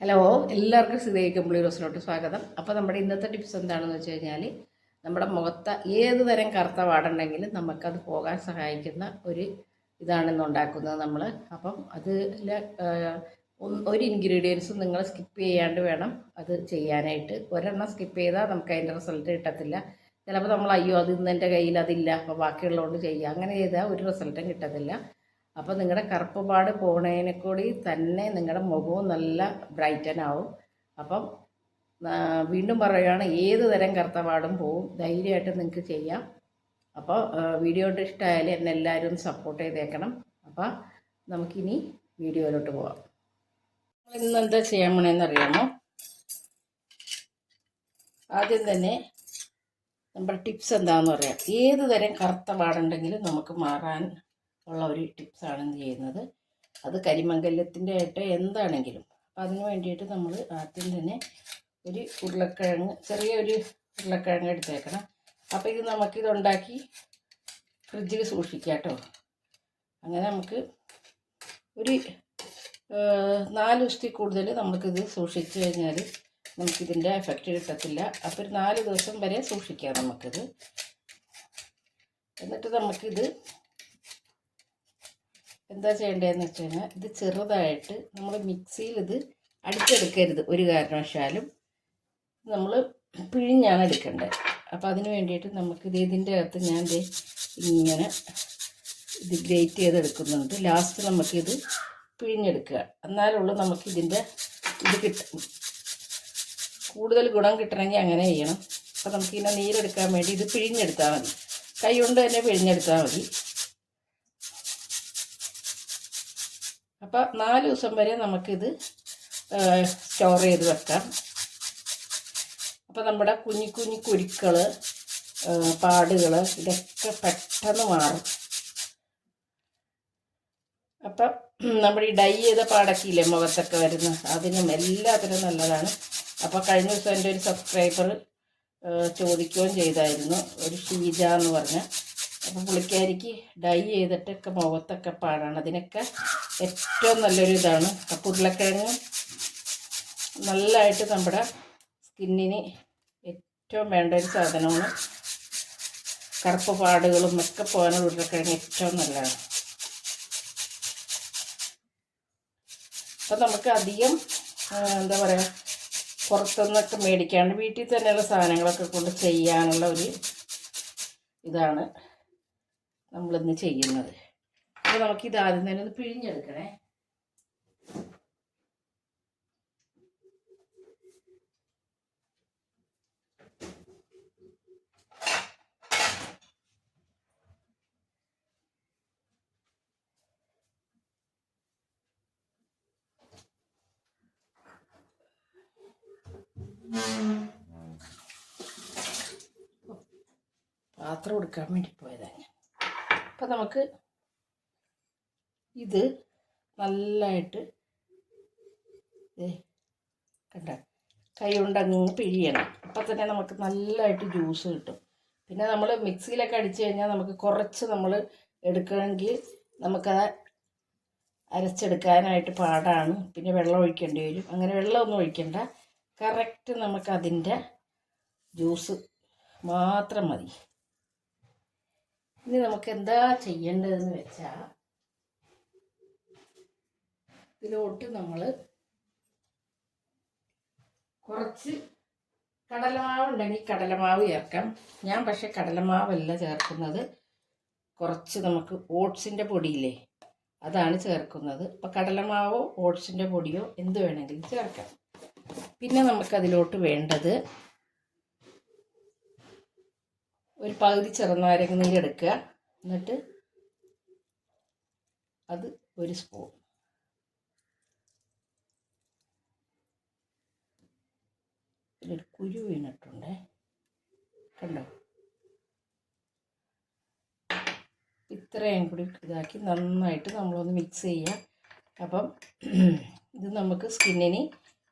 Hello എല്ലാവർക്കും ശ്രീദേവി കമ്പിളി റോസിലോട്ട് സ്വാഗതം. അപ്പോൾ നമ്മുടെ ഇന്നത്തെ ടിപ്സ് എന്താണെന്ന് വെച്ച് കഴിഞ്ഞാൽ നമ്മുടെ മുഖത്ത് ഏത് തരം കറുത്ത പാടുണ്ടെങ്കിലും നമുക്കത് പോകാൻ സഹായിക്കുന്ന ഒരു ഇതാണ് ഇന്ന് ഉണ്ടാക്കുന്നത് നമ്മൾ അപ്പം അതിൽ ഒരു ഇൻഗ്രീഡിയൻസ് നിങ്ങൾ സ്കിപ്പ് ചെയ്യാണ്ട് വേണം അത് ചെയ്യാനായിട്ട്. ഒരെണ്ണം സ്കിപ്പ് ചെയ്താൽ നമുക്ക് അതിന്റെ റിസൾട്ട് കിട്ടത്തില്ല. ചിലപ്പോൾ നമ്മൾ അയ്യോ അത് ഇന്ന് എന്റെ കയ്യിൽ അതില്ല അപ്പോൾ ബാക്കിയുള്ളതുകൊണ്ട് ചെയ്യുക അങ്ങനെ ചെയ്താൽ ഒരു റിസൾട്ടും കിട്ടത്തില്ല. അപ്പോൾ നിങ്ങളുടെ കറുപ്പ് പാട് പോണതിനെ കൂടി തന്നെ നിങ്ങളുടെ മുഖവും നല്ല ബ്രൈറ്റൻ ആവും അപ്പം വീണ്ടും പറയുകയാണ് ഏത് തരം കറുത്ത പാടും പോവും. ധൈര്യമായിട്ട് നിങ്ങൾക്ക് ചെയ്യാം. അപ്പോൾ വീഡിയോ ഇഷ്ടമായാലും എന്നെ എല്ലാവരും സപ്പോർട്ട് ചെയ്തേക്കണം. അപ്പോൾ നമുക്കിനി വീഡിയോയിലോട്ട് പോവാം. ഇന്ന് എന്താ ചെയ്യാൻ പോണേന്ന് അറിയാമോ? ആദ്യം തന്നെ നമ്മുടെ ടിപ്സ് എന്താണെന്ന് പറയാം. ഏത് തരം കറുത്ത പാടുണ്ടെങ്കിലും നമുക്ക് മാറാൻ ഉള്ള ഒരു ടിപ്സാണ് എന്ത് ചെയ്യുന്നത്? അത് കരിമംഗല്യത്തിന്റെ ആയിട്ട് എന്താണെങ്കിലും. അപ്പം അതിന് വേണ്ടിയിട്ട് നമ്മൾ ആദ്യം തന്നെ ഒരു ഉരുളക്കിഴങ്ങ് ചെറിയൊരു ഉരുളക്കിഴങ്ങ് എടുത്തേക്കണം. അപ്പോൾ ഇത് നമുക്കിത് ഉണ്ടാക്കി ഫ്രിഡ്ജിൽ സൂക്ഷിക്കാം കേട്ടോ. അങ്ങനെ നമുക്ക് ഒരു നാല് ദിവസത്തിൽ കൂടുതൽ നമുക്കിത് സൂക്ഷിച്ചു കഴിഞ്ഞാൽ നമുക്കിതിന്റെ എഫക്റ്റ് കിട്ടത്തില്ല. അപ്പോൾ ഒരു നാല് ദിവസം വരെ സൂക്ഷിക്കാം നമുക്കിത്. എന്നിട്ട് നമുക്കിത് എന്താ ചെയ്യേണ്ടതെന്ന് വെച്ച് കഴിഞ്ഞാൽ ഇത് ചെറുതായിട്ട് നമ്മൾ മിക്സിയിൽ ഇത് അടിച്ചെടുക്കരുത് ഒരു കാരണവശാലും. നമ്മൾ പിഴിഞ്ഞാണ് എടുക്കേണ്ടത്. അപ്പോൾ അതിന് വേണ്ടിയിട്ട് നമുക്കിത് ഇതിന്റെ അകത്ത് ഞാൻ ഇങ്ങനെ ഇത് ഗ്രേറ്റ് ചെയ്തെടുക്കുന്നുണ്ട്. ലാസ്റ്റ് നമുക്കിത് പിഴിഞ്ഞെടുക്കുക. എന്നാലുള്ളൂ നമുക്കിതിന്റെ ഇത് കിട്ടും. കൂടുതൽ ഗുണം കിട്ടണമെങ്കിൽ അങ്ങനെ ചെയ്യണം. അപ്പോൾ നമുക്കിങ്ങനെ നീരെടുക്കാൻ വേണ്ടി ഇത് പിഴിഞ്ഞെടുത്താൽ മതി. കൈ കൊണ്ട് തന്നെ പിഴിഞ്ഞെടുത്താൽ മതി. അപ്പോൾ നാല് ദിവസം വരെ നമുക്കിത് സ്റ്റോർ ചെയ്ത് വെക്കാം. അപ്പോൾ നമ്മുടെ കുഞ്ഞു കുഞ്ഞു കുരുക്കൾ പാടുകൾ ഇതൊക്കെ പെട്ടെന്ന് മാറും. അപ്പം നമ്മുടെ ഈ ഡൈ ചെയ്ത പാടക്കില്ലേ മുഖത്തൊക്കെ വരുന്ന അതിനും എല്ലാത്തിനും നല്ലതാണ്. അപ്പോൾ കഴിഞ്ഞ ദിവസം എന്റെ ഒരു സബ്സ്ക്രൈബർ ചോദിക്കുകയും ചെയ്തായിരുന്നു. ഒരു ഷീജ എന്ന് പറഞ്ഞ അപ്പോൾ പുളിക്കാരിക്ക് ഡൈ ചെയ്തിട്ടൊക്കെ മുഖത്തൊക്കെ പാടാണ്. അതിനൊക്കെ ഏറ്റവും നല്ലൊരു ഇതാണ്. അപ്പം ഉരുളക്കിഴങ്ങ് നല്ലതായിട്ട് നമ്മുടെ സ്കിന്നിന് ഏറ്റവും വേണ്ട ഒരു സാധനമാണ്. കറുപ്പ് പാടുകളും ഒക്കെ പോകാനുള്ള ഉരുളക്കിഴങ്ങ് ഏറ്റവും നല്ലതാണ്. അപ്പം നമുക്ക് അധികം എന്താ പറയുക പുറത്തുനിന്നൊക്കെ മേടിക്കാണ്ട് വീട്ടിൽ തന്നെയുള്ള സാധനങ്ങളൊക്കെ കൊണ്ട് ചെയ്യാനുള്ള ഒരു ഇതാണ്. നമ്മളിന്ന് ചെയ്യുന്നത്. അപ്പോൾ നമുക്കിത് ആദ്യം തന്നെ ഒന്ന് പിഴിഞ്ഞെടുക്കണേ. പാത്രം എടുക്കാൻ വേണ്ടി പോയതാണ് അപ്പം നമുക്ക് ഇത് നല്ലതായിട്ട് കണ്ട കൈ കൊണ്ട് അങ്ങ് പിഴിയണം. അപ്പം തന്നെ നമുക്ക് നല്ലതായിട്ട് ജ്യൂസ് കിട്ടും. പിന്നെ നമ്മൾ മിക്സിയിലൊക്കെ അടിച്ചു കഴിഞ്ഞാൽ നമുക്ക് കുറച്ച് നമ്മൾ എടുക്കണമെങ്കിൽ നമുക്കത് അരച്ചെടുക്കാനായിട്ട് പാടാണ്. പിന്നെ വെള്ളം ഒഴിക്കേണ്ടി വരും. അങ്ങനെ വെള്ളമൊന്നും ഒഴിക്കണ്ട. കറക്റ്റ് നമുക്കതിന്റെ ജ്യൂസ് മാത്രം മതി. ഇനി നമുക്ക് എന്താ ചെയ്യേണ്ടതെന്ന് വെച്ചാൽ ഇതിലോട്ട് നമ്മൾ കുറച്ച് കടലമാവ് ഉണ്ടെങ്കിൽ കടലമാവ് ചേർക്കാം. ഞാൻ പക്ഷെ കടലമാവല്ല ചേർക്കുന്നത്. കുറച്ച് നമുക്ക് ഓട്സിന്റെ പൊടിയില്ലേ അതാണ് ചേർക്കുന്നത്. അപ്പോൾ കടലമാവോ ഓട്സിന്റെ പൊടിയോ എന്ത് വേണമെങ്കിലും ചേർക്കാം. പിന്നെ നമുക്കതിലോട്ട് വേണ്ടത് ഒരു പകുതി ചെറുനാരങ്ങ നീര് എടുക്കുക. എന്നിട്ട് അത് ഒരു സ്പൂൺ ഇതിലൊരു കുരു വീണിട്ടുണ്ടേ. കണ്ടോ? ഇത്രയും കൂടി ഇതാക്കി നന്നായിട്ട് നമ്മളൊന്ന് മിക്സ് ചെയ്യുക. അപ്പം ഇത് നമുക്ക് സ്കിന്നിന്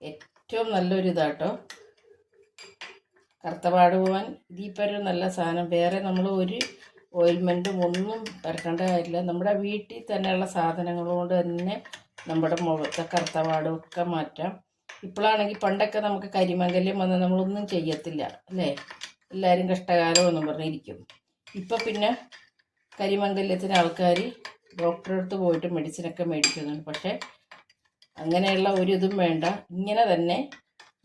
ഏറ്റവും നല്ലൊരു ഇതാട്ടോ. കറുത്തപാട് പോകാൻ ഇതിപ്പോൾ നല്ല സാധനം. വേറെ നമ്മൾ ഒരു ഓയിൽമെന്റും ഒന്നും പരക്കേണ്ട കാര്യമില്ല. നമ്മുടെ വീട്ടിൽ തന്നെയുള്ള സാധനങ്ങൾ കൊണ്ട് തന്നെ നമ്മുടെ മുഖത്തെ കറുത്തപാടും ഒക്കെ മാറ്റാം. ഇപ്പോഴാണെങ്കിൽ പണ്ടൊക്കെ നമുക്ക് കരിമംഗല്യം വന്ന് നമ്മളൊന്നും ചെയ്യത്തില്ല അല്ലേ? എല്ലാവരും കഷ്ടകാലം എന്നും പറഞ്ഞിരിക്കും. ഇപ്പം പിന്നെ കരിമംഗല്യത്തിന് ആൾക്കാർ ഡോക്ടറെ അടുത്ത് പോയിട്ട് മെഡിസിനൊക്കെ മേടിക്കുന്നുണ്ട്. പക്ഷേ അങ്ങനെയുള്ള ഒരു വേണ്ട. ഇങ്ങനെ തന്നെ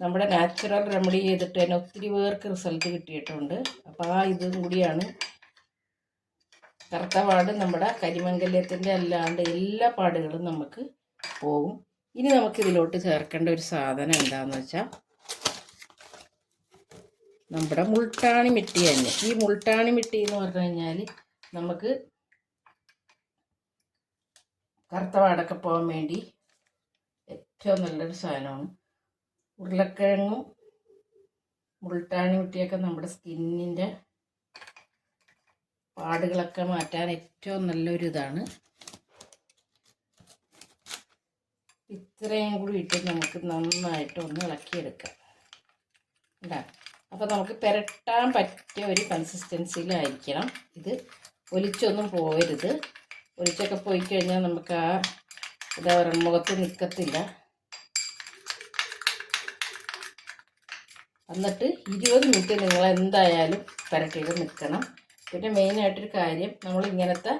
നമ്മുടെ നാച്ചുറൽ റെമഡി ചെയ്തിട്ട് തന്നെ ഒത്തിരി പേർക്ക് റിസൾട്ട് കിട്ടിയിട്ടുണ്ട്. അപ്പോൾ ആ ഇതും കൂടിയാണ് കറുത്ത പാട് നമ്മുടെ കരിമംഗല്യത്തിന്റെ അല്ലാണ്ട് എല്ലാ പാടുകളും നമുക്ക് പോകും. ഇനി നമുക്ക് ഇതിലോട്ട് ചേർക്കേണ്ട ഒരു സാധനം എന്താണെന്ന് വെച്ചാൽ നമ്മുടെ മുൾട്ടാണി മിട്ടി തന്നെ. ഈ മുൾട്ടാണി മിട്ടി എന്ന് പറഞ്ഞു കഴിഞ്ഞാൽ നമുക്ക് കറുത്ത പാടൊക്കെ പോകാൻ വേണ്ടി ഏറ്റവും നല്ലൊരു സാധനമാണ്. ഉരുളക്കിഴങ്ങും മുൾട്ടാണി കുട്ടിയൊക്കെ നമ്മുടെ സ്കിന്നിന്റെ പാടുകളൊക്കെ മാറ്റാൻ ഏറ്റവും നല്ലൊരു ഇതാണ്. ഇത്രയും കൂടി ഇട്ട് നമുക്ക് നന്നായിട്ട് ഒന്ന് ഇളക്കിയെടുക്കാം. ഉണ്ടാ അപ്പോൾ നമുക്ക് പുരട്ടാൻ പറ്റിയ ഒരു കൺസിസ്റ്റൻസിയിലായിരിക്കണം ഇത് ഒലിച്ചൊന്നും പോകരുത് ഒലിച്ചൊക്കെ പോയി കഴിഞ്ഞാൽ നമുക്ക് ആ ഇതാ മുഖത്ത് നിൽക്കത്തില്ല എന്നിട്ട് ഇരുപത് മിനിറ്റ് നിങ്ങൾ എന്തായാലും പുരട്ടിയിട്ട് നിൽക്കണം. പിന്നെ മെയിനായിട്ടൊരു കാര്യം നമ്മൾ ഇങ്ങനത്തെ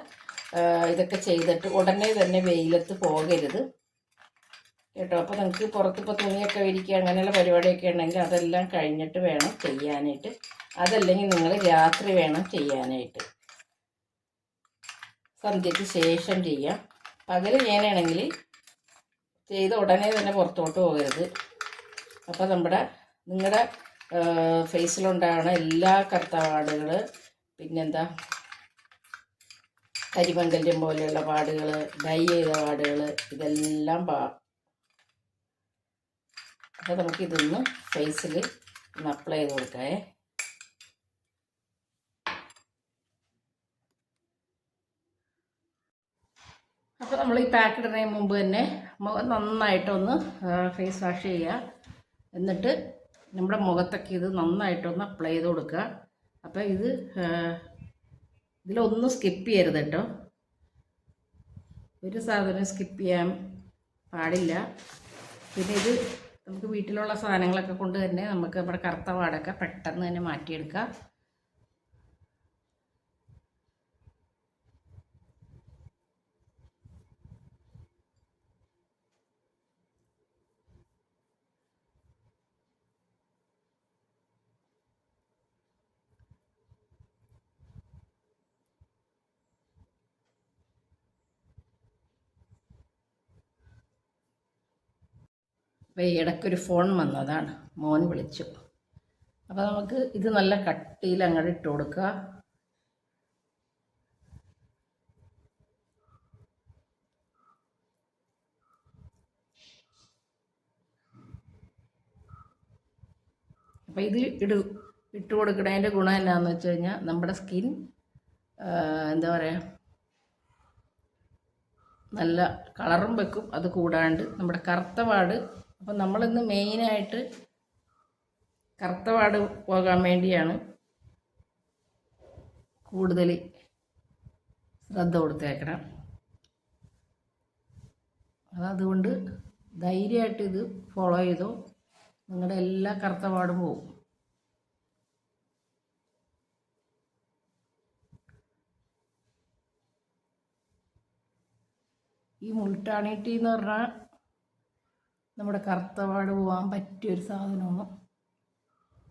ഇതൊക്കെ ചെയ്തിട്ട് ഉടനെ തന്നെ വെയിലത്ത് പോകരുത്. കേട്ടോ? അപ്പോൾ നിങ്ങൾക്ക് പുറത്തിപ്പോൾ തുണിയൊക്കെ വിരിക്കുക അങ്ങനെയുള്ള പരിപാടിയൊക്കെ ഉണ്ടെങ്കിൽ അതെല്ലാം കഴിഞ്ഞിട്ട് വേണം ചെയ്യാനായിട്ട്. അതല്ലെങ്കിൽ നിങ്ങൾ രാത്രി വേണം ചെയ്യാനായിട്ട്. സന്ധ്യയ്ക്ക് ശേഷം ചെയ്യാം. പകൽ ചെയ്യാനാണെങ്കിൽ ചെയ്ത ഉടനെ തന്നെ പുറത്തോട്ട് പോകരുത്. അപ്പോൾ നമ്മുടെ നിങ്ങളുടെ ഫേസിലുണ്ടാകുന്ന എല്ലാ കറുത്തപാടുകൾ പിന്നെന്താ? കരിമങ്കല്യം പോലെയുള്ള പാടുകൾ ഡൈ ചെയ്ത പാടുകൾ ഇതെല്ലാം പാ അപ്പോൾ നമുക്കിതൊന്ന് ഫേസിൽ ഒന്ന് അപ്ലൈ ചെയ്ത് കൊടുക്കാം അപ്പോൾ നമ്മൾ ഈ പാക്ക് ഇടുന്നതിന് മുമ്പ് തന്നെ നന്നായിട്ടൊന്ന് ഫേസ് വാഷ് ചെയ്യുക എന്നിട്ട് നമ്മുടെ മുഖത്തൊക്കെ ഇത് നന്നായിട്ടൊന്ന് അപ്ലൈ ചെയ്ത് കൊടുക്കുക. അപ്പോൾ ഇത് ഇതിലൊന്നും സ്കിപ്പ് ചെയ്യരുത് കേട്ടോ. ഒരു സാധനം സ്കിപ്പ് ചെയ്യാൻ പാടില്ല. പിന്നെ ഇത് നമുക്ക് വീട്ടിലുള്ള സാധനങ്ങളൊക്കെ കൊണ്ട് തന്നെ നമുക്ക് നമ്മുടെ കറുത്ത പാടൊക്കെ പെട്ടെന്ന് തന്നെ മാറ്റിയെടുക്കാം അപ്പോൾ ഇടയ്ക്കൊരു ഫോൺ വന്നതാണ് മോൻ വിളിച്ചു. അപ്പോൾ നമുക്ക് ഇത് നല്ല കട്ടിയിൽ അങ്ങോട്ട് ഇട്ട് കൊടുക്കുക. അപ്പോൾ ഇത് ഇടു ഇട്ട് കൊടുക്കുന്നതിന്റെ ഗുണം എന്നാന്ന് വെച്ച് കഴിഞ്ഞാൽ നമ്മുടെ സ്കിൻ എന്താ പറയുക നല്ല കളറും വെക്കും. അത് കൂടാണ്ട് നമ്മുടെ കറുത്ത പാട് അപ്പം നമ്മളിന്ന് മെയിനായിട്ട് കറുത്തവാട് പോകാൻ വേണ്ടിയാണ് കൂടുതൽ ശ്രദ്ധ കൊടുത്തേക്കണം. അതുകൊണ്ട് ധൈര്യമായിട്ട് ഇത് ഫോളോ ചെയ്തോ. നിങ്ങളുടെ എല്ലാ കറുത്തപാടും പോകും ഈ മുൾട്ടാണി എന്ന് പറഞ്ഞാൽ നമ്മുടെ കറുത്ത പാട് പോകാൻ പറ്റിയൊരു സാധനമാണ്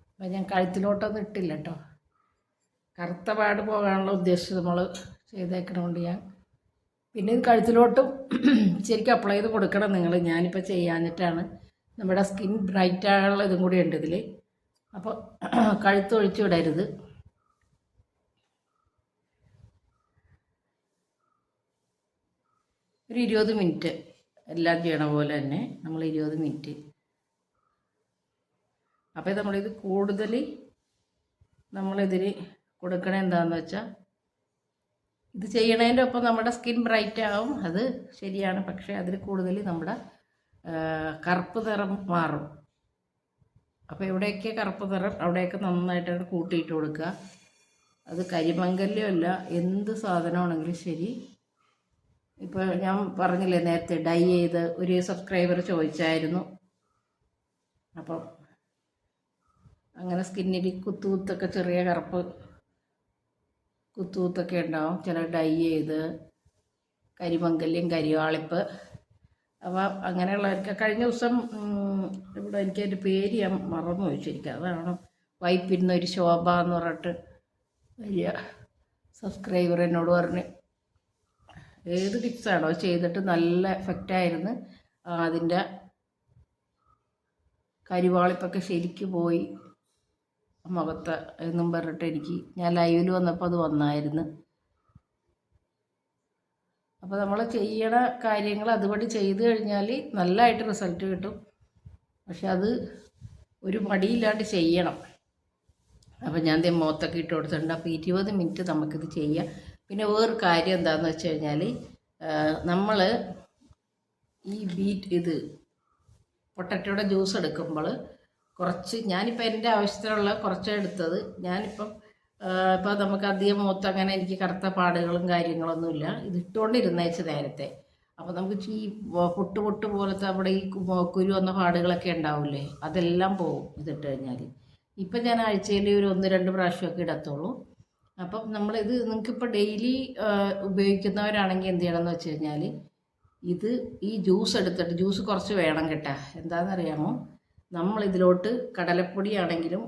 അപ്പം ഞാൻ കഴുത്തിലോട്ടൊന്നും ഇട്ടില്ല കേട്ടോ കറുത്ത പാട് പോകാനുള്ള ഉദ്ദേശം നമ്മൾ ചെയ്തേക്കണോണ്ട് ഞാൻ. പിന്നെ ഇത് കഴുത്തിലോട്ടും ശരിക്കും അപ്ലൈ ചെയ്ത് കൊടുക്കണം നിങ്ങൾ ഞാനിപ്പോൾ ചെയ്യാഞ്ഞിട്ടാണ്. നമ്മുടെ സ്കിൻ ബ്രൈറ്റ് ആകാനുള്ള ഇതും കൂടി ഉണ്ട് ഇതിൽ അപ്പോൾ കഴുത്ത് ഒഴിച്ചു വിടരുത്. ഒരു ഇരുപത് മിനിറ്റ്. എല്ലാം ചെയ്യണ പോലെ തന്നെ നമ്മൾ ഇരുപത് മിനിറ്റ്. അപ്പോൾ നമ്മളിത് കൂടുതൽ നമ്മളിതിന് കൊടുക്കണ എന്താണെന്ന് വെച്ചാൽ ഇത് ചെയ്യണതിന്റെ ഒപ്പം നമ്മുടെ സ്കിൻ ബ്രൈറ്റ് ആവും അത് ശരിയാണ്. പക്ഷേ അതിൽ കൂടുതൽ നമ്മുടെ കറുപ്പ് നിറം മാറും. അപ്പോൾ എവിടെയൊക്കെ കറുപ്പ് നിറം അവിടെയൊക്കെ നന്നായിട്ട് അങ്ങട് കൂട്ടിയിട്ട് കൊടുക്കുക. അത് കരിമങ്കല്യമല്ല എന്ത് സാധനമാണെങ്കിലും ശരി. ഇപ്പോൾ ഞാൻ പറഞ്ഞില്ലേ നേരത്തെ ഡൈ ചെയ്ത് ഒരു സബ്സ്ക്രൈബർ ചോദിച്ചായിരുന്നു. അപ്പം അങ്ങനെ സ്കിന്നിൽ കുത്തുകുത്തൊക്കെ ചെറിയ കറുപ്പ് കുത്തുകുത്തൊക്കെ ഉണ്ടാവും. ചില ഡൈ ചെയ്ത് കരിമങ്കല്യം കരിവാളിപ്പ്. അപ്പോൾ അങ്ങനെയുള്ളവർക്ക് കഴിഞ്ഞ ദിവസം ഇവിടെ എനിക്ക് അതിന്റെ പേര് ഞാൻ മറന്നു വെച്ചിരിക്കുക അതാണ് വൈപ്പിരുന്ന ഒരു ശോഭ എന്ന് പറഞ്ഞിട്ട് വലിയ സബ്സ്ക്രൈബർ എന്നോട് പറഞ്ഞ്. ഏത് ടിപ്സാണോ ചെയ്തിട്ട് നല്ല എഫക്റ്റായിരുന്നു അതിന്റെ കരിവാളിപ്പൊക്കെ ശരിക്ക് പോയി. മുഖത്ത് എന്നും പറഞ്ഞിട്ട് എനിക്ക് ഞാൻ ലൈവിൽ വന്നപ്പോൾ അത് വന്നായിരുന്നു. അപ്പോൾ നമ്മൾ ചെയ്യണ കാര്യങ്ങൾ അതുപടി ചെയ്തു കഴിഞ്ഞാൽ നല്ലതായിട്ട് റിസൾട്ട് കിട്ടും. പക്ഷെ അത് ഒരു മടിയില്ലാണ്ട് ചെയ്യണം. അപ്പോൾ ഞാൻ ദേ ഇട്ട് കൊടുത്തിട്ടുണ്ട്. അപ്പോൾ ഇരുപത് മിനിറ്റ് നമുക്കിത് ചെയ്യാം. പിന്നെ വേറൊരു കാര്യം എന്താണെന്ന് വെച്ച് കഴിഞ്ഞാൽ നമ്മൾ ഈ ബീറ്റ് ഇത് പൊട്ടറ്റോടെ ജ്യൂസ് എടുക്കുമ്പോൾ കുറച്ച് ഞാനിപ്പോൾ എന്റെ ആവശ്യത്തിനുള്ള കുറച്ചേ എടുത്തത്. ഞാനിപ്പം ഇപ്പോൾ നമുക്ക് അധികം മൂത്ത് അങ്ങനെ എനിക്ക് കറുത്ത പാടുകളും കാര്യങ്ങളൊന്നുമില്ല ഇത് ഇട്ടുകൊണ്ടിരുന്നേച്ച് നേരത്തെ. അപ്പോൾ നമുക്ക് ഈ പൊട്ട് പൊട്ട് പോലത്തെ അവിടെ ഈ കുരു വന്ന പാടുകളൊക്കെ ഉണ്ടാവില്ലേ അതെല്ലാം പോവും ഇതിട്ട് കഴിഞ്ഞാൽ ഇപ്പം ഞാൻ ആഴ്ചയിൽ ഒരു ഒന്ന് രണ്ട് പ്രാവശ്യമൊക്കെ ഇടത്തുള്ളൂ. അപ്പം നമ്മളിത് നിങ്ങൾക്കിപ്പോൾ ഡെയിലി ഉപയോഗിക്കുന്നവരാണെങ്കിൽ എന്ത് ചെയ്യണം എന്ന് വെച്ച് കഴിഞ്ഞാൽ ഇത് ഈ ജ്യൂസ് എടുത്തിട്ട് ജ്യൂസ് കുറച്ച് വേണം കേട്ടോ. എന്താണെന്നറിയാമോ നമ്മൾ ഇതിലോട്ട് കടലപ്പൊടി ആണെങ്കിലും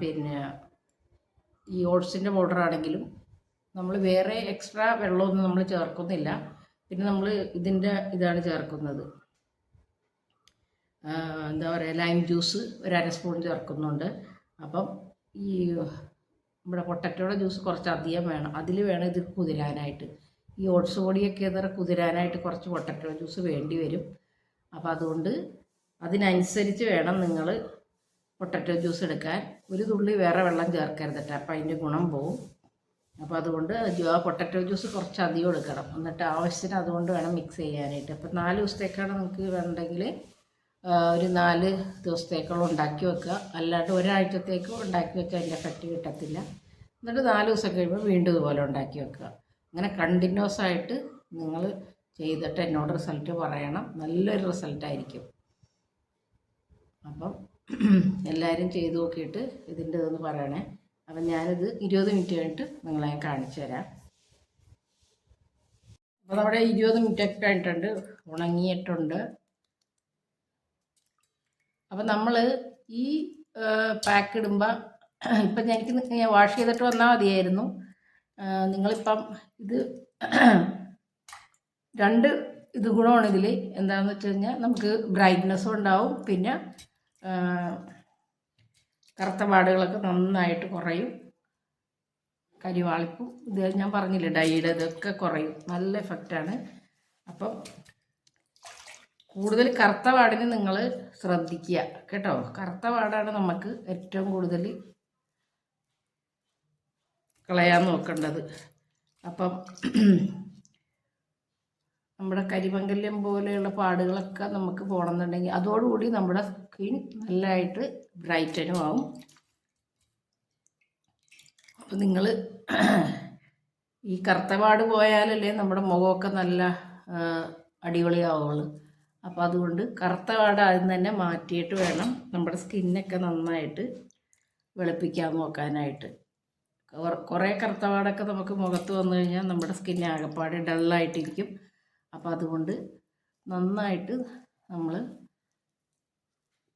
പിന്നെ ഈ ഓട്സിന്റെ പൗഡർ ആണെങ്കിലും നമ്മൾ വേറെ എക്സ്ട്രാ വെള്ളമൊന്നും നമ്മൾ ചേർക്കുന്നില്ല. പിന്നെ നമ്മൾ ഇതിന്റെ ഇതാണ് ചേർക്കുന്നത്. എന്താ പറയുക ലൈം ജ്യൂസ് ഒരു അര സ്പൂൺ ചേർക്കുന്നുണ്ട്. അപ്പം ഈ നമ്മുടെ പൊട്ടറ്റോയുടെ ജ്യൂസ് കുറച്ച് അധികം വേണം. അതിൽ വേണം ഇത് കുതിരാനായിട്ട്. ഈ ഓട്സ് പൊടിയൊക്കെ ഇതറ കുതിരാനായിട്ട് കുറച്ച് പൊട്ടറ്റോ ജ്യൂസ് വേണ്ടി വരും. അപ്പോൾ അതുകൊണ്ട് അതിനനുസരിച്ച് വേണം നിങ്ങൾ പൊട്ടറ്റോ ജ്യൂസ് എടുക്കാൻ. ഒരു തുള്ളി വേറെ വെള്ളം ചേർക്കരുത് കേട്ടോ. അപ്പോൾ അതിന്റെ ഗുണം പോവും. അപ്പോൾ അതുകൊണ്ട് ആ പൊട്ടറ്റോ ജ്യൂസ് കുറച്ച് അധികം എടുക്കണം. എന്നിട്ട് ആവശ്യത്തിന് അതുകൊണ്ട് വേണം മിക്സ് ചെയ്യാനായിട്ട്. അപ്പോൾ നാല് ദിവസത്തേക്കാണ് നമുക്ക് വേണ്ടെങ്കിൽ ഒരു നാല് ദിവസത്തേക്കുള്ള ഉണ്ടാക്കി വെക്കുക. അല്ലാണ്ട് ഒരാഴ്ചത്തേക്ക് ഉണ്ടാക്കി വെച്ചാൽ അതിന്റെ എഫക്റ്റ് കിട്ടത്തില്ല. എന്നിട്ട് നാല് ദിവസം കഴിയുമ്പോൾ വീണ്ടും ഇതുപോലെ ഉണ്ടാക്കി വെക്കുക. അങ്ങനെ കണ്ടിന്യൂസ് ആയിട്ട് നിങ്ങൾ ചെയ്തിട്ട് എന്നോട് റിസൾട്ട് പറയണം. നല്ലൊരു റിസൾട്ടായിരിക്കും അപ്പം എല്ലാവരും ചെയ്ത് നോക്കിയിട്ട് ഇതിന്റെ ഇതൊന്ന് പറയണേ. അപ്പം ഞാനിത് ഇരുപത് മിനിറ്റ് കഴിഞ്ഞിട്ട് നിങ്ങളെ ഞാൻ കാണിച്ചു തരാം. അപ്പോൾ നമ്മുടെ ഇരുപത് മിനിറ്റൊക്കെ കഴിഞ്ഞിട്ടുണ്ട്. ഉണങ്ങിയിട്ടുണ്ട്. അപ്പം നമ്മൾ ഈ പാക്ക് ഇടുമ്പോൾ ഇപ്പം എനിക്ക് ഞാൻ വാഷ് ചെയ്തിട്ട് വന്നാൽ മതിയായിരുന്നു. നിങ്ങളിപ്പം ഇത് രണ്ട് ഇത് ഗുണമാണ് ഇതിൽ എന്താണെന്ന് വെച്ച് കഴിഞ്ഞാൽ നമുക്ക് ബ്രൈറ്റ്നസ്സും ഉണ്ടാവും. പിന്നെ കറുത്ത പാടുകളൊക്കെ നന്നായിട്ട് കുറയും. കരിവാളിപ്പും ഇത് ഞാൻ പറഞ്ഞില്ലേ ഡൈയുടെ ഇതൊക്കെ കുറയും. നല്ല എഫക്റ്റാണ് അപ്പം കൂടുതൽ കറുത്ത പാടിന് നിങ്ങൾ ശ്രദ്ധിക്കുക കേട്ടോ? കറുത്ത പാടാണ് നമുക്ക് ഏറ്റവും കൂടുതൽ കളയാൻ നോക്കേണ്ടത്. അപ്പം നമ്മുടെ കരിമംഗല്യം പോലെയുള്ള പാടുകളൊക്കെ നമുക്ക് പോകണമെന്നുണ്ടെങ്കിൽ അതോടുകൂടി നമ്മുടെ സ്കിൻ നല്ലതായിട്ട് ബ്രൈറ്റനും ആവും. അപ്പം നിങ്ങൾ ഈ കറുത്ത പാട് പോയാലല്ലേ നമ്മുടെ മുഖമൊക്കെ നല്ല അടിപൊളിയാവുള്ളൂ. അപ്പോൾ അതുകൊണ്ട് കറുത്ത പാട് ആദ്യം തന്നെ മാറ്റിയിട്ട് വേണം നമ്മുടെ സ്കിന്നൊക്കെ നന്നായിട്ട് വെളുപ്പിക്കാൻ നോക്കാനായിട്ട്. കുറേ കറുത്ത പാടൊക്കെ നമുക്ക് മുഖത്ത് വന്നു കഴിഞ്ഞാൽ നമ്മുടെ സ്കിൻ ആകെപ്പാട് ഡള്ളായിട്ടിരിക്കും. അപ്പോൾ അതുകൊണ്ട് നന്നായിട്ട് നമ്മൾ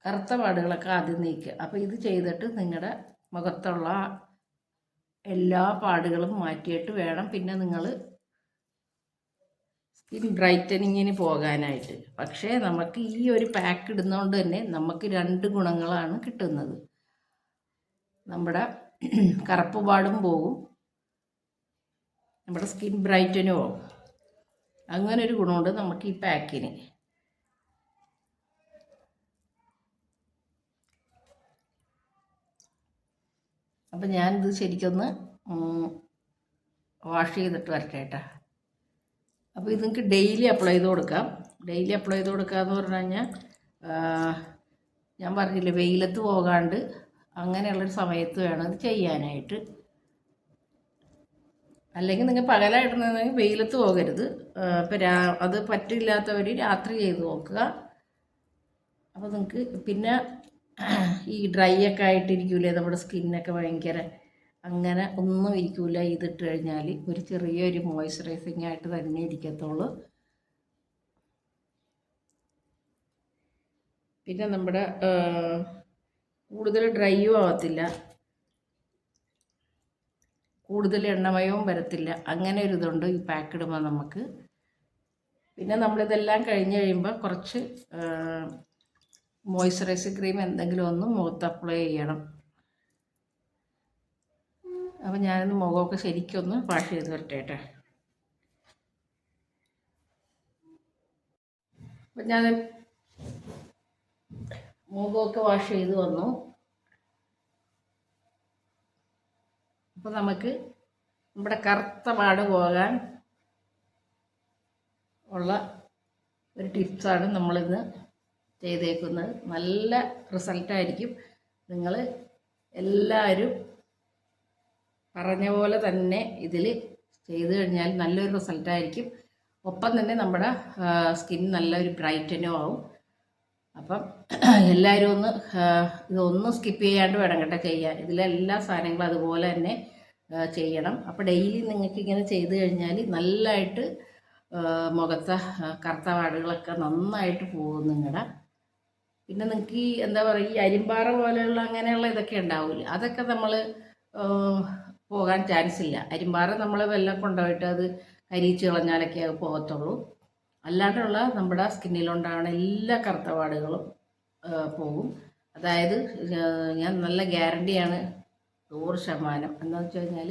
കറുത്ത പാടുകളൊക്കെ ആദ്യം നീക്കുക. അപ്പോൾ ഇത് ചെയ്തിട്ട് നിങ്ങളുടെ മുഖത്തുള്ള എല്ലാ പാടുകളും മാറ്റിയിട്ട് വേണം. പിന്നെ നിങ്ങൾ സ്കിൻ ബ്രൈറ്റനിങ്ങിന് പോകാനായിട്ട്. പക്ഷേ നമുക്ക് ഈ ഒരു പാക്ക് ഇടുന്നതുകൊണ്ട് തന്നെ നമുക്ക് രണ്ട് ഗുണങ്ങളാണ് കിട്ടുന്നത്. നമ്മുടെ കറുപ്പ് പാടും പോകും. നമ്മുടെ സ്കിൻ ബ്രൈറ്റനും ആവും. അങ്ങനെ ഒരു ഗുണമുണ്ട് നമുക്ക് ഈ പാക്കിന്. അപ്പം ഞാനിത് ശരിക്കൊന്ന് വാഷ് ചെയ്തിട്ട് വരട്ടെ കേട്ടോ. അപ്പോൾ ഇത് നിങ്ങൾക്ക് ഡെയിലി അപ്ലൈ ചെയ്ത് കൊടുക്കാം. ഡെയിലി അപ്ലൈ ചെയ്ത് കൊടുക്കുക എന്ന് പറഞ്ഞു കഴിഞ്ഞാൽ ഞാൻ പറഞ്ഞില്ലേ വെയിലത്ത് പോകാണ്ട് അങ്ങനെയുള്ളൊരു സമയത്ത് വേണം ഇത് ചെയ്യാനായിട്ട്. അല്ലെങ്കിൽ നിങ്ങൾ പകലായിടുന്നെങ്കിൽ വെയിലത്ത് പോകരുത്. ഇപ്പം രാ അത് പറ്റില്ലാത്തവർ രാത്രി ചെയ്ത് നോക്കുക. അപ്പോൾ നിങ്ങൾക്ക് പിന്നെ ഈ ഡ്രൈ ഒക്കെ ആയിട്ടിരിക്കൂലേ നമ്മുടെ സ്കിന്നൊക്കെ ഭയങ്കര അങ്ങനെ ഒന്നും ഇരിക്കൂല. ഇതിട്ട് കഴിഞ്ഞാൽ ഒരു ചെറിയൊരു മോയ്സ്ചറൈസിങ് ആയിട്ട് തന്നെ ഇരിക്കത്തുള്ളൂ. പിന്നെ നമ്മുടെ കൂടുതൽ ഡ്രൈയും ആവത്തില്ല. കൂടുതൽ എണ്ണമയവും വരത്തില്ല. അങ്ങനെ ഒരു ഇതുണ്ട് ഈ പാക്ക് ഇടുമ്പോൾ നമുക്ക്. പിന്നെ നമ്മളിതെല്ലാം കഴിഞ്ഞ് കഴിയുമ്പോൾ കുറച്ച് മോയ്സ്ചറൈസിങ് ക്രീം എന്തെങ്കിലും ഒന്ന് മുഖത്ത് അപ്ലൈ ചെയ്യണം. അപ്പം ഞാനൊന്ന് മുഖമൊക്കെ ശരിക്കൊന്ന് വാഷ് ചെയ്ത് വരട്ടെ അപ്പം ഞാൻ മുഖമൊക്കെ വാഷ് ചെയ്ത് വന്നു. അപ്പോൾ നമുക്ക് നമ്മുടെ കറുത്ത പാട് പോകാൻ ഉള്ള ഒരു ടിപ്സാണ് നമ്മളിന്ന് ചെയ്തേക്കുന്നത്. നല്ല റിസൾട്ടായിരിക്കും നിങ്ങൾ എല്ലാവരും പറഞ്ഞ പോലെ തന്നെ ഇതിൽ ചെയ്ത് കഴിഞ്ഞാൽ നല്ലൊരു റിസൾട്ടായിരിക്കും ഒപ്പം തന്നെ നമ്മുടെ സ്കിൻ നല്ലൊരു ബ്രൈറ്റനും ആവും. അപ്പം എല്ലാവരും ഒന്ന് ഇതൊന്നും സ്കിപ്പ് ചെയ്യാണ്ട് വേണം കേട്ടോ ചെയ്യാൻ ഇതിലെല്ലാ സാധനങ്ങളും അതുപോലെ തന്നെ ചെയ്യണം. അപ്പോൾ ഡെയിലി നിങ്ങൾക്ക് ഇങ്ങനെ ചെയ്ത് കഴിഞ്ഞാൽ നല്ലതായിട്ട് മുഖത്തെ കറുത്ത പാടുകളൊക്കെ നന്നായിട്ട് പോകും നിങ്ങളുടെ പിന്നെ നിങ്ങൾക്ക് ഈ എന്താ പറയുക ഈ അരിമ്പാറ പോലെയുള്ള അങ്ങനെയുള്ള ഇതൊക്കെ ഉണ്ടാവില്ല അതൊക്കെ നമ്മൾ പോകാൻ ചാൻസ് ഇല്ല. അരിമ്പാറ നമ്മൾ വെള്ളം കൊണ്ടുപോയിട്ട് അത് കരിയിച്ച് കളഞ്ഞാലൊക്കെ അത് പോകത്തുള്ളൂ. അല്ലാണ്ടുള്ള നമ്മുടെ സ്കിന്നിലുണ്ടാകുന്ന എല്ലാ കറുത്തപാടുകളും പോകും അതായത് ഞാൻ നല്ല ഗ്യാരണ്ടിയാണ് നൂറ് ശതമാനം. എന്താണെന്ന് വെച്ച് കഴിഞ്ഞാൽ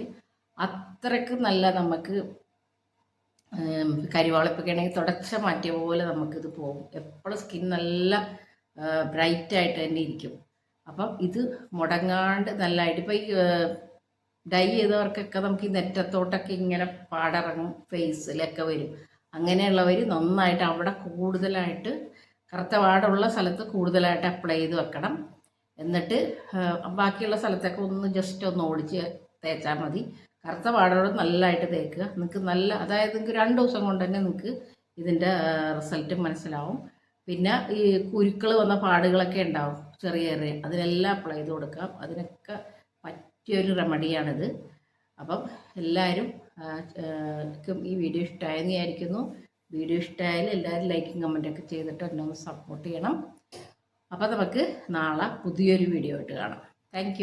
അത്രയ്ക്ക് നല്ല നമുക്ക് കരിവാളിപ്പിക്കണമെങ്കിൽ തുടച്ച മാറ്റിയ പോലെ നമുക്കിത് പോകും. എപ്പോഴും സ്കിൻ നല്ല ബ്രൈറ്റായിട്ട് തന്നെ ഇരിക്കും. അപ്പം ഇത് മുടങ്ങാണ്ട് നല്ലതായിട്ട് ഇപ്പോൾ ഈ ഡൈ ചെയ്തവർക്കൊക്കെ നമുക്ക് ഈ നെറ്റത്തോട്ടൊക്കെ ഇങ്ങനെ പാടിറങ്ങും ഫേസിലൊക്കെ വരും. അങ്ങനെയുള്ളവർ നന്നായിട്ട് അവിടെ കൂടുതലായിട്ട് കറുത്ത പാടുള്ള സ്ഥലത്ത് കൂടുതലായിട്ട് അപ്ലൈ ചെയ്ത് വെക്കണം. എന്നിട്ട് ബാക്കിയുള്ള സ്ഥലത്തൊക്കെ ഒന്ന് ജസ്റ്റ് ഒന്ന് ഓടിച്ച് തേച്ചാൽ മതി. കറുത്ത പാടോട് നല്ലതായിട്ട് തേക്കുക. നിങ്ങൾക്ക് നല്ല അതായത് നിങ്ങൾക്ക് രണ്ട് ദിവസം കൊണ്ട് തന്നെ നിങ്ങൾക്ക് ഇതിന്റെ റിസൾട്ട് മനസ്സിലാവും. പിന്നെ ഈ കുരുക്കൾ വന്ന പാടുകളൊക്കെ ഉണ്ടാവും ചെറിയ ചെറിയ. അതിനെല്ലാം അപ്ലൈ ചെയ്ത് കൊടുക്കാം. അതിനൊക്കെ പറ്റിയൊരു റെമഡിയാണിത്. അപ്പം എല്ലാവരും ഈ വീഡിയോ ഇഷ്ടമായെന്ന് വിചാരിക്കുന്നു. വീഡിയോ ഇഷ്ടമായാലും എല്ലാവരും ലൈക്കും കമന്റൊക്കെ ചെയ്തിട്ട് എന്നെ ഒന്ന് സപ്പോർട്ട് ചെയ്യണം. അപ്പം നമുക്ക് നാളെ പുതിയൊരു വീഡിയോ ആയിട്ട് കാണാം. താങ്ക്